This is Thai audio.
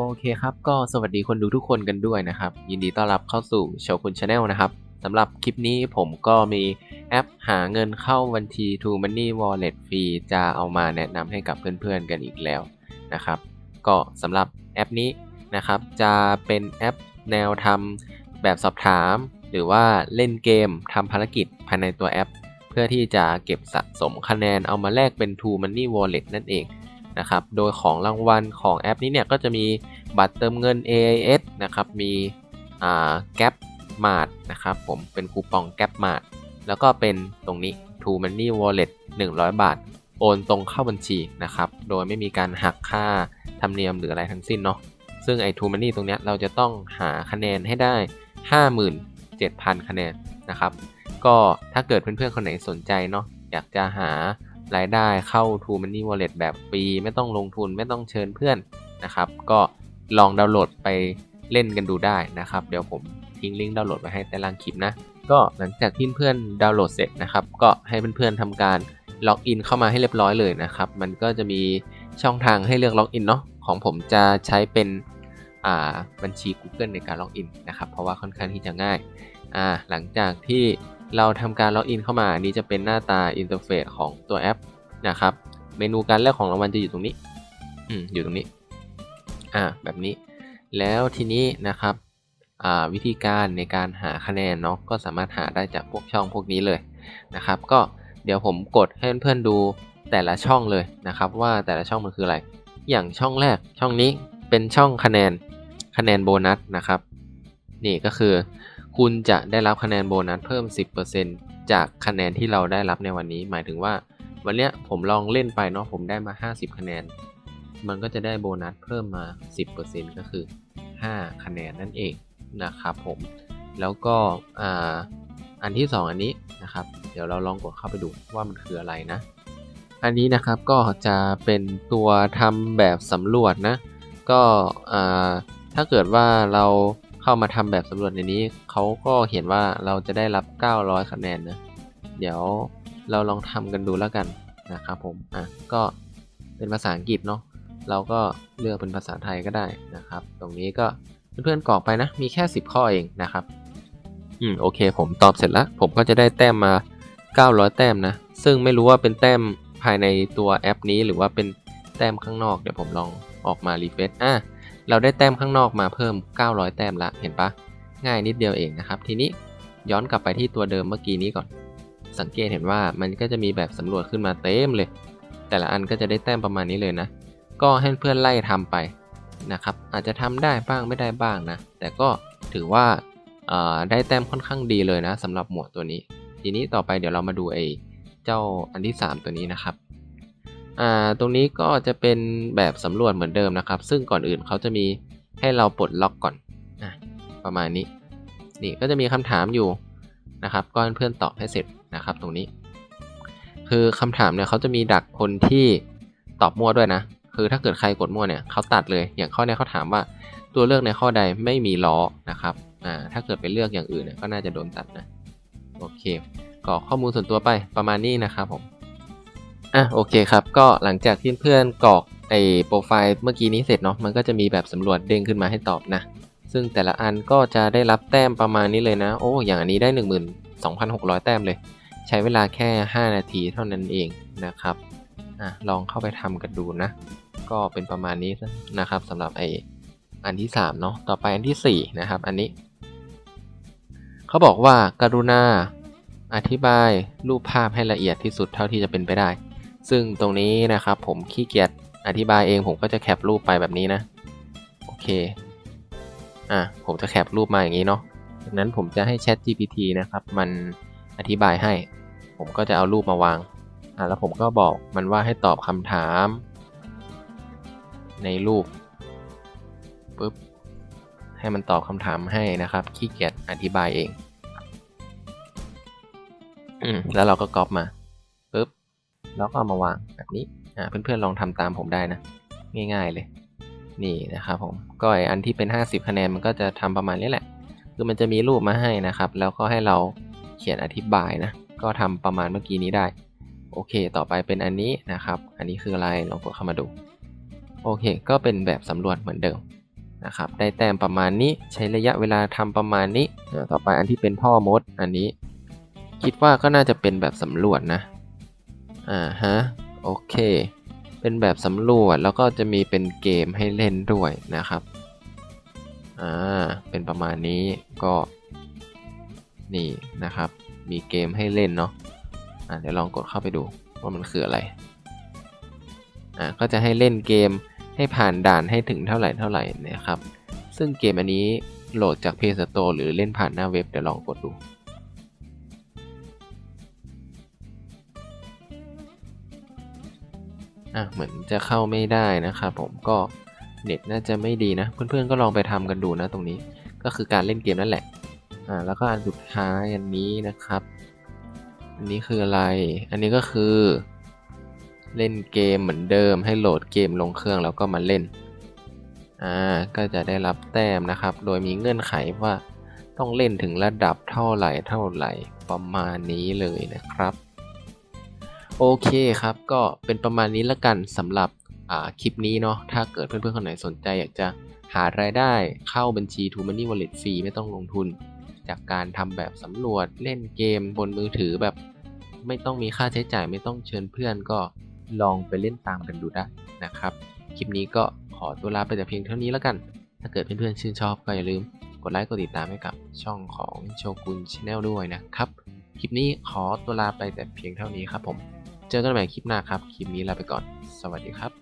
โอเคครับ ก็สวัสดีคนดูทุกคนกันด้วยนะครับ ยินดีต้อนรับเข้าสู่โชคุณชาแนลนะครับสำหรับคลิปนี้ผมก็มีแอปหาเงินเข้าบัญชี True Money Wallet ฟรีจะเอามาแนะนำให้กับเพื่อนๆกันอีกแล้วนะครับ ก็สำหรับแอปนี้นะครับ จะเป็นแอปแนวทำแบบสอบถาม หรือว่าเล่นเกมทำภารกิจภายในตัวแอป เพื่อที่จะเก็บสะสมคะแนนเอามาแลกเป็น True Money Wallet นั่นเอง นะครับ โดยของรางวัลของแอปนี้เนี่ยก็จะมีบัตรเติมเงิน AIS นะครับ มีอ่าแก p มาดนะครับผมเป็นคูปองแก p มาดแล้วก็เป็นตรงนี้ True Money Wallet 100 บาท โอนตรงเข้าบัญชีนะครับ โดยไม่มีการหักค่าธรรมเนียมหรืออะไรทั้งสิ้นเนาะ ซึ่งไอ้ True Money ตรงนี้เราจะต้องหาคะแนนให้ได้ 57,000 คะแนนนะครับ ก็ถ้าเกิดเพื่อนๆคนไหนสนใจเนาะอยากจะหา รายได้เข้า True Money Wallet แบบฟรีไม่ต้องลงทุนไม่ต้องเชิญเพื่อนนะครับ ก็ลองดาวน์โหลดไปเล่นกันดูได้นะครับ เดี๋ยวผมทิ้งลิงก์ดาวน์โหลดไว้ให้ใต้ล่างคลิปนะ ก็หลังจากที่เพื่อนดาวน์โหลดเสร็จนะครับ ก็ให้เพื่อนๆทำการล็อกอินเข้ามาให้เรียบร้อยเลยนะครับ มันก็จะมีช่องทางให้เลือกล็อกอินเนาะของผมจะใช้เป็นอ่าบัญชี Google ในการล็อกอินนะครับ เพราะว่าค่อนข้างที่จะง่ายอ่าหลังจากที่ เราทำการล็อกอินเข้ามานี่จะเป็นหน้าตาอินเทอร์เฟซของตัวแอปนะครับ เมนูการแลกของรางวัลจะอยู่ตรงนี้ อืม อยู่ตรงนี้ อ่า แบบนี้ แล้วทีนี้นะครับ อ่า วิธีการในการหาคะแนนเนาะ ก็สามารถหาได้จากพวกช่องพวกนี้เลยนะครับ ก็เดี๋ยวผมกดให้เพื่อนๆดูแต่ละช่องเลยนะครับ ว่าแต่ละช่องมันคืออะไร อย่างช่องแรกช่องนี้เป็นช่องคะแนน คะแนนโบนัสนะครับ นี่ก็คือ คุณจะได้รับคะแนนโบนัสเพิ่ม 10%จากคะแนนที่เราได้รับในวันนี้ หมายถึงว่า วันเนี้ยผมลองเล่นไปเนาะผมได้มา 50 คะแนน มันก็จะได้โบนัสเพิ่มมา 10%ก็คือ 5 คะแนนนั่นเองนะครับผม แล้วก็อ่าอันที่ 2 อันนี้นะครับ เดี๋ยวเราลองกดเข้าไปดูว่ามันคืออะไรนะ อันนี้นะครับก็จะเป็นตัวทำแบบสำรวจนะ ก็อ่าถ้าเกิดว่าเรา เข้ามาทำแบบสำรวจในนี้ เขาก็เห็นว่าเราจะได้รับ 900 คะแนนนะ เดี๋ยวเราลองทำกันดูแล้วกันนะครับผม อะ ก็เป็นภาษาอังกฤษเนาะ เราก็เลือกเป็นภาษาไทยก็ได้นะครับ ตรงนี้ก็เพื่อนๆกรอกไปนะ มีแค่ 10 ข้อเองนะครับ อืม โอเค ผมตอบเสร็จแล้ว ผมก็จะได้แต้มมา 900 แต้มนะ ซึ่งไม่รู้ว่าเป็นแต้มภายในตัวแอปนี้หรือว่าเป็นแต้มข้างนอก เดี๋ยวผมลองออกมารีเฟซอะ เราได้แต้มข้างนอกมาเพิ่ม 900 แต้มละเห็นปะง่ายนิดเดียวเองนะครับ ทีนี้ย้อนกลับไปที่ตัวเดิมเมื่อกี้นี้ก่อน สังเกตเห็นว่ามันก็จะมีแบบสำรวจขึ้นมาเต็มเลย แต่ละอันก็จะได้แต้มประมาณนี้เลยนะ ก็ให้เพื่อนไล่ทำไปนะครับ อาจจะทำได้บ้างไม่ได้บ้างนะ แต่ก็ถือว่าได้แต้มค่อนข้างดีเลยนะสำหรับหมวดตัวนี้ ทีนี้ต่อไปเดี๋ยวเรามาดูไอ้เจ้าอันที่ 3 ตัวนี้นะครับ อ่าตรงนี้ก็จะเป็นแบบสำรวจเหมือนเดิมนะครับ ซึ่งก่อนอื่นเขาจะมีให้เราปลดล็อกก่อนอะประมาณนี้ นี่ก็จะมีคำถามอยู่นะครับก็ให้เพื่อนตอบให้เสร็จนะครับ ตรงนี้ คือคำถามเนี่ยเขาจะมีดักคนที่ตอบมั่วด้วยนะ คือถ้าเกิดใครกดมั่วเนี่ยเขาตัดเลย อย่างข้อนี้เขาถามว่าตัวเลือกในข้อใดไม่มีล้อนะครับอ่าถ้าเกิดไปเลือกอย่างอื่นเนี่ยก็น่าจะโดนตัดนะโอเคกรอกข้อมูลส่วนตัวไปประมาณนี้นะครับผม อะโอเคครับ ก็หลังจากที่เพื่อนกรอกไอ้โปรไฟล์เมื่อกี้นี้เสร็จเนาะมันก็จะมีแบบสำรวจเด้งขึ้นมาให้ตอบนะ ซึ่งแต่ละอันก็จะได้รับแต้มประมาณนี้เลยนะ โอ้อย่างอันนี้ได้ 12,600 แต้มเลย ใช้เวลาแค่ 5 นาทีเท่านั้นเองนะครับอะลองเข้าไปทำกันดูนะ ก็เป็นประมาณนี้นะครับสำหรับไออันที่3เนาะต่อไปอันที่4นะครับอันนี้เขาบอกว่าการุณาอธิบายรูปภาพให้ละเอียดที่สุดเท่าที่จะเป็นไปได้ ซึ่งตรงนี้นะครับผมขี้เกียจอธิบายเองผมก็จะแคปรูปไปแบบนี้นะ โอเค อะ ผมจะแคปรูปมาอย่างนี้เนาะจากนั้นผมจะให้ Chat GPT นะครับ มันอธิบายให้ ผมก็จะเอารูปมาวาง อะ แล้วผมก็บอกมันว่าให้ตอบคำถาม ในรูปปุ๊บ ให้มันตอบคำถามให้นะครับ ขี้เกียจอธิบายเอง อืม แล้วเราก็ก๊อปมา แล้วก็เอามาวางแบบนี้เพื่อนๆลองทำตามผมได้นะ ง่าย ๆเลย นี่นะครับผมก็ไออันที่เป็น 50 คะแนนมันก็จะทำประมาณนี้แหละ คือมันจะมีรูปมาให้นะครับ แล้วก็ให้เราเขียนอธิบายนะ ก็ทำประมาณเมื่อกี้นี้ได้ โอเค ต่อไปเป็นอันนี้นะครับ อันนี้คืออะไรลองกดเข้ามาดู โอเค ก็เป็นแบบสำรวจเหมือนเดิมนะครับ ได้แต้มประมาณนี้ใช้ระยะเวลาทำประมาณนี้ ต่อไปอันที่เป็นพ่อมดอันนี้ คิดว่าก็น่าจะเป็นแบบสำรวจนะ อ่าฮะ โอเค เป็นแบบสำรวจแล้วก็จะมีเป็นเกมให้เล่นด้วยนะครับ อ่า เป็นประมาณนี้ก็นี่นะครับ มีเกมให้เล่นเนาะอ่าเดี๋ยวลองกดเข้าไปดูว่ามันคืออะไร อ่า ก็จะให้เล่นเกมให้ผ่านด่านให้ถึงเท่าไหร่เท่าไหร่นะครับ ซึ่งเกมอันนี้โหลดจาก Play Store หรือเล่นผ่านหน้าเว็บเดี๋ยวลองกดดู อะเหมือนจะเข้าไม่ได้นะครับผมก็เน็ตน่าจะไม่ดีนะ เพื่อนๆก็ลองไปทำกันดูนะตรงนี้ ก็คือการเล่นเกมนั่นแหละอ่าแล้วก็อันสุดท้ายอันนี้นะครับ อันนี้คืออะไร อันนี้ก็คือ เล่นเกมเหมือนเดิม ให้โหลดเกมลงเครื่องแล้วก็มาเล่นอ่าก็จะได้รับแต้มนะครับ โดยมีเงื่อนไขว่าต้องเล่นถึงระดับเท่าไหร่เท่าไหร่ประมาณนี้เลยนะครับ โอเคครับ ก็เป็นประมาณนี้ละกันสำหรับคลิปนี้เนาะถ้าเกิดเพื่อนๆคนไหนสนใจอยากจะหารายได้เข้าบัญชี t o Money Wallet ฟรีไม่ต้องลงทุน จากการทำแบบสำรวจเล่นเกมบนมือถือแบบ ไม่ต้องมีค่าใช้จ่ายไม่ต้องเชิญเพื่อนก็ลองไปเล่นตามกันดูได้นะครับ คลิปนี้ก็ขอตัวลาไปแต่เพียงเท่านี้แล้วกัน ถ้าเกิดเพื่อนๆชื่นชอบก็อย่าลืมกดไลค์กดติดตามให้กับช่องของโชกุนชาแนลด้วยนะครับ คลิปนี้ขอตัวลาไปแต่เพียงเท่านี้ครับผม เจอกันใหม่คลิปหน้าครับ คลิปนี้ลาไปก่อน สวัสดีครับ